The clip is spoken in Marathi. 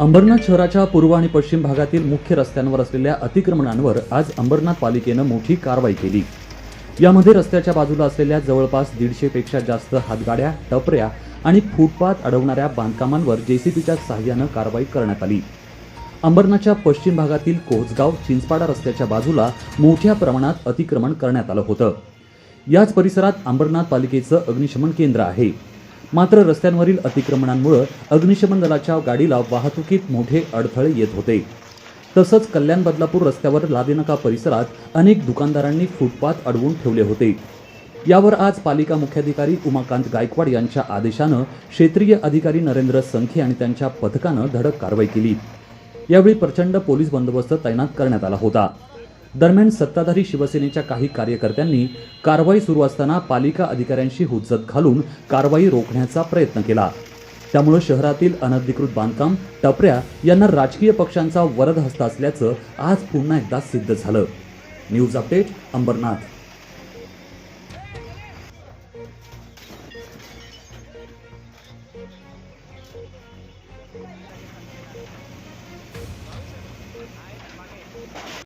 अंबरनाथ शहराच्या पूर्व आणि पश्चिम भागातील मुख्य रस्त्यांवर असलेल्या अतिक्रमणांवर आज अंबरनाथ पालिकेनं मोठी कारवाई केली. यामध्ये रस्त्याच्या बाजूला असलेल्या जवळपास दीडशेपेक्षा जास्त हातगाड्या टपऱ्या आणि फुटपाथ अडवणाऱ्या बांधकामांवर जेसीबीच्या सहाय्यानं कारवाई करण्यात आली. अंबरनाथच्या पश्चिम भागातील कोहजगाव चिंचपाडा रस्त्याच्या बाजूला मोठ्या प्रमाणात अतिक्रमण करण्यात आलं होतं. याच परिसरात अंबरनाथ पालिकेचं अग्निशमन केंद्र आहे. मात्र रस्त्यांवरील अतिक्रमणांमुळे अग्निशमन दलाच्या गाडीला वाहतुकीत मोठे अडथळे येत होते. तसंच कल्याण बदलापूर रस्त्यावर लादेनका परिसरात अनेक दुकानदारांनी फुटपाथ अडवून ठेवले होते. यावर आज पालिका मुख्याधिकारी उमाकांत गायकवाड यांच्या आदेशानं क्षेत्रीय अधिकारी नरेंद्र संखे आणि त्यांच्या पथकानं धडक कारवाई केली. यावेळी प्रचंड पोलीस बंदोबस्त तैनात करण्यात आला होता. दरम्यान सत्ताधारी शिवसेनेच्या काही कार्यकर्त्यांनी कारवाई सुरू असताना पालिका अधिकाऱ्यांशी हुज्जत घालून कारवाई रोखण्याचा प्रयत्न केला. त्यामुळे शहरातील अनधिकृत बांधकाम टपऱ्या यांना राजकीय पक्षांचा वरद हस्त असल्याचं आज पुन्हा एकदा सिद्ध झालं. News update Ambernath.